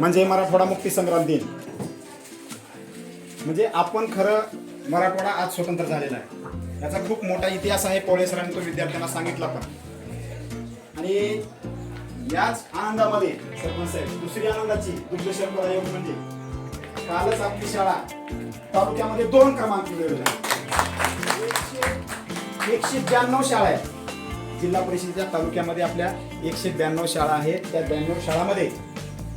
म्हणजे मराठवाडा मुक्ती संग्राम दिन. म्हणजे आपण खरं मराठवाडा आज स्वतंत्र झालेला आहे. याचा खूप मोठा इतिहास आहे पोळे सरांनी तो विद्यार्थ्यांना सांगितला पण. आणि याच आनंदामध्ये सरपंच साहेब दुसरी आनंदाची दुग्ध योग म्हणजे कालच आपली शाळा तालुक्यामध्ये दोन क्रमांक मिळवले. एकशे ब्याण्णव शाळा आहेत. जिल्हा परिषदेच्या तालुक्यामध्ये आपल्या एकशे ब्याण्णव शाळा आहेत. त्या ब्याण्णव शाळामध्ये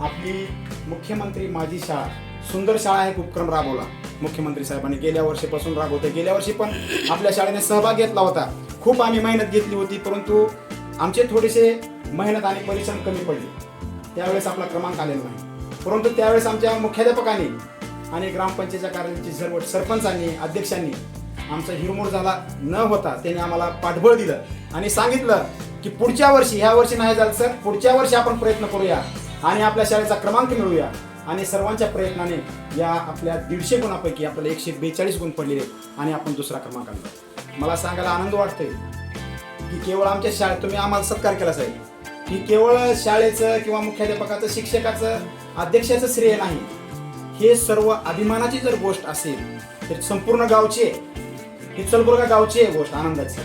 आपली मुख्यमंत्री माझी शाळा. सुंदर शाळा आहे उपक्रम राबवला. मुख्यमंत्री साहेबांनी गेल्या वर्षीपासून राबवते गेल्या वर्षी पण आपल्या शाळेने सहभाग घेतला होता. खूप आम्ही मेहनत घेतली होती परंतु आमचे थोडेसे मेहनत आणि परिश्रम कमी पडले. त्यावेळेस आपला क्रमांक आलेला नाही. परंतु त्यावेळेस आमच्या मुख्याध्यापकांनी आणि ग्रामपंचायतच्या कार्यालयाची सर्व सरपंचांनी अध्यक्षांनी आमचा हिरमोड झाला. न होता त्यांनी आम्हाला पाठबळ दिलं आणि सांगितलं की पुढच्या वर्षी ह्या वर्षी नाही झालं सर. पुढच्या वर्षी आपण प्रयत्न करूया. आणि आपल्या शाळेचा क्रमांक मिळवूया. आणि सर्वांच्या प्रयत्नाने या आपल्या दीडशे गुणापैकी आपल्याला एकशे बेचाळीस गुण पडलेले आहेत. आणि आपण दुसरा क्रमांक आणला मला सांगायला आनंद वाटतोय की केवळ आमच्या शाळेत तुम्ही आम्हाला सत्कार केला साहेब. की केवळ शाळेचं किंवा मुख्याध्यापकाचं शिक्षकाचं अध्यक्षाचं श्रेय नाही. हे सर्व अभिमानाची जर गोष्ट असेल तर संपूर्ण गावची आहे. ही चलबुर्गा गावची आहे गोष्ट आनंदाची.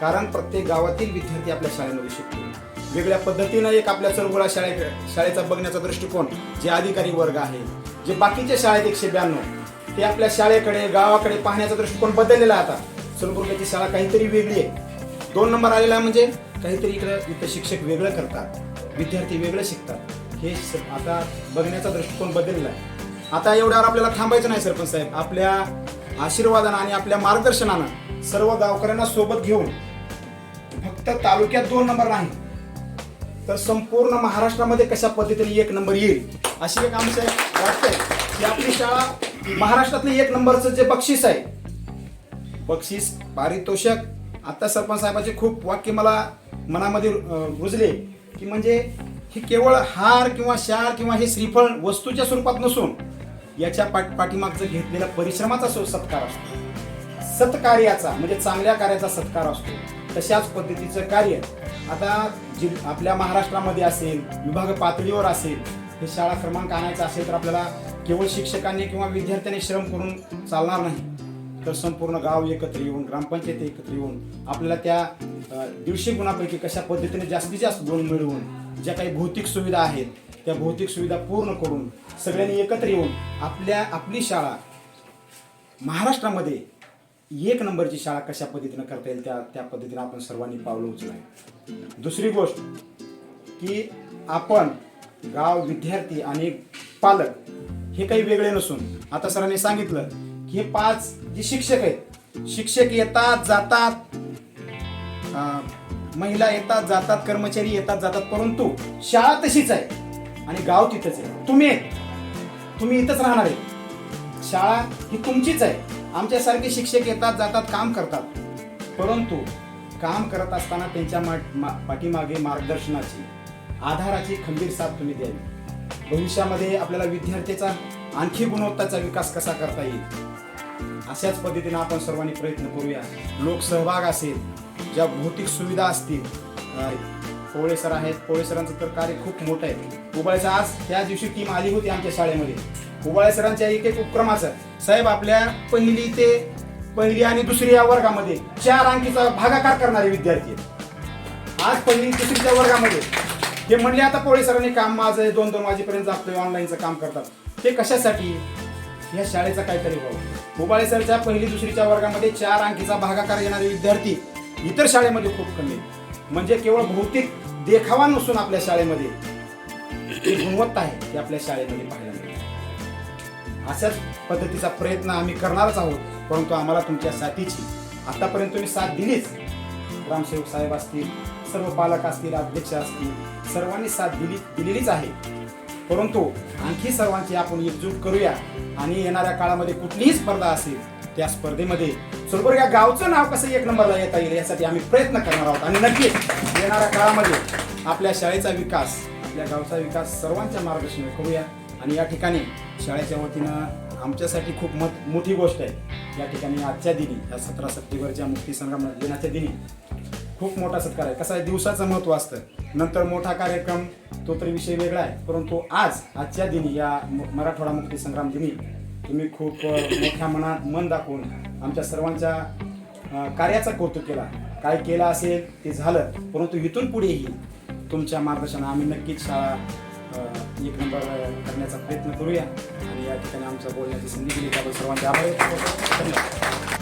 कारण प्रत्येक गावातील विद्यार्थी आपल्या शाळेमध्ये शिकतो. वेगळ्या पद्धतीनं एक आपल्या चरगुळा शाळे शाळेचा बघण्याचा दृष्टिकोन जे अधिकारी वर्ग आहे जे बाकीच्या शाळेत एकशे ब्याण्णव ते आपल्या शाळेकडे गावाकडे पाहण्याचा दृष्टिकोन बदललेला आहे आता. चलबुर्ग्याची शाळा काहीतरी वेगळी आहे. दोन नंबर आलेला म्हणजे काहीतरी इकडं इथं शिक्षक वेगळं करतात विद्यार्थी वेगळं शिकतात. हे आता बघण्याचा दृष्टिकोन बदललेला आहे आता एवढ्यावर आपल्याला थांबायचं नाही सरपंच साहेब. आपल्या आशीर्वादानं आणि आपल्या मार्गदर्शनानं सर्व गावकऱ्यांना सोबत घेऊन फक्त तालुक्यात दोन नंबर नाही तर संपूर्ण महाराष्ट्रामध्ये कशा पद्धतीने एक नंबर येईल? अशी एक आमचं वाटतंय की आपली शाळा महाराष्ट्रातलं एक नंबरचं जे बक्षीस आहे बक्षीस पारितोषक. आता सरपंच साहेबाचे खूप वाक्य मला मनामध्ये रुजले की म्हणजे हे केवळ हार किंवा शार किंवा हे श्रीफळ वस्तूच्या स्वरूपात नसून याच्या पाठ पाठीमागचं घेतलेल्या परिश्रमाचा सत्कार असतो. सत्कार्याचा म्हणजे चांगल्या कार्याचा सत्कार असतो. तशाच पद्धतीचं कार्य. आता जी आपल्या महाराष्ट्रामध्ये असेल विभाग पातळीवर असेल हे शाळा क्रमांक आणायचा असेल तर आपल्याला केवळ शिक्षकांनी किंवा विद्यार्थ्यांनी श्रम करून चालणार नाही. तर संपूर्ण गाव एकत्र येऊन ग्रामपंचायत एकत्र येऊन आपल्याला त्या दिवशी दीडशे गुणापैकी कशा पद्धतीने जास्तीत जास्त गुण मिळवून ज्या काही भौतिक सुविधा आहेत त्या भौतिक सुविधा पूर्ण करून सगळ्यांनी एकत्र येऊन आपल्या आपली शाळा महाराष्ट्रामध्ये एक नंबरची शाळा कशा पद्धतीनं करता येईल त्या त्या पद्धतीनं आपण सर्वांनी पावलं उचलाय दुसरी गोष्ट की आपण गाव विद्यार्थी आणि पालक हे काही वेगळे नसून आता सरांनी सांगितलं की हे पाच जे शिक्षक आहेत शिक्षक येतात जातात महिला येतात जातात कर्मचारी येतात जातात परंतु शाळा तशीच आहे आणि गाव तिथंच आहे. तुम्ही तुम्ही इथंच राहणार आहे. शाळा ही तुमचीच आहे. आमच्यासारखे शिक्षक येतात जातात काम करतात. परंतु काम करत असताना त्यांच्या मा- मा- पाठीमागे मार्गदर्शनाची आधाराची खंबीर साथ तुम्ही द्यावी. भविष्यामध्ये आपल्याला विद्यार्थ्याचा आणखी गुणवत्ताचा विकास कसा करता येईल? अशाच पद्धतीने आपण सर्वांनी प्रयत्न करूया. लोकसहभाग असेल ज्या भौतिक सुविधा असतील पोळे सर आहेत पोळे सरांचं तर कार्य खूप मोठं आहे. उबाळेचं आज त्या दिवशी टीम आली होती आमच्या शाळेमध्ये. उबाळे सरांच्या एक एक उपक्रमाचं. साहेब आपल्या पहिली ते पहिली आणि दुसरी या वर्गामध्ये चार अंकीचा भागाकार करणारे विद्यार्थी आहेत. आज पहिली दुसरीच्या वर्गामध्ये ते म्हणले आता पोळे सरांनी काम माझं दोन दोन वाजेपर्यंत जातोय ऑनलाईनचं काम करतात. ते कशासाठी? या शाळेचा काहीतरी व्हावं उबाळे सरच्या पहिली दुसरीच्या वर्गामध्ये चार अंकीचा भागाकार येणारे विद्यार्थी इतर शाळेमध्ये खूप कमी म्हणजे केवळ भौतिक देखावा नसून आपल्या शाळेमध्ये गुणवत्ता आहे ती आपल्या शाळेमध्ये पाहायला मिळते. अशाच पद्धतीचा प्रयत्न आम्ही करणारच आहोत परंतु आम्हाला तुमच्या साथीची आतापर्यंत तुम्ही साथ दिलीच. ग्रामसेवक साहेब असतील सर्व पालक असतील अध्यक्ष असतील सर्वांनी साथ दिली दिलेलीच आहे. परंतु आणखी सर्वांची आपण एकजूट करूया आणि येणाऱ्या काळामध्ये कुठलीही स्पर्धा असेल त्या स्पर्धेमध्ये सोबत या गावचं नाव कसं एक नंबरला येता येईल यासाठी आम्ही प्रयत्न करणार आहोत. आणि नक्कीच येणाऱ्या काळामध्ये आपल्या शाळेचा विकास आपल्या गावचा विकास सर्वांच्या मार्गदर्शनाने करूया. आणि या ठिकाणी शाळेच्या वतीनं आमच्यासाठी खूप मत मोठी गोष्ट आहे. या ठिकाणी आजच्या दिनी या सतरा सप्टेंबरच्या मुक्ती संग्राम दिनाच्या दिनी खूप मोठा सत्कार आहे. कसं आहे दिवसाचं महत्त्व असतं. नंतर मोठा कार्यक्रम तो तरी विषय वेगळा आहे. परंतु आज आजच्या दिनी या मराठवाडा मुक्ती संग्राम दिनी तुम्ही खूप मोठ्या मनात मन दाखवून आमच्या सर्वांच्या कार्याचा कौतुक केला. काय केलं असेल ते झालं. परंतु इथून पुढेही तुमच्या मार्गदर्शन आम्ही नक्कीच शाळा एक नंबर करण्याचा प्रयत्न करूया. आणि या ठिकाणी आमचं बोलण्याची संधी दिली. त्याबद्दल सर्वांचे आभार. धन्यवाद.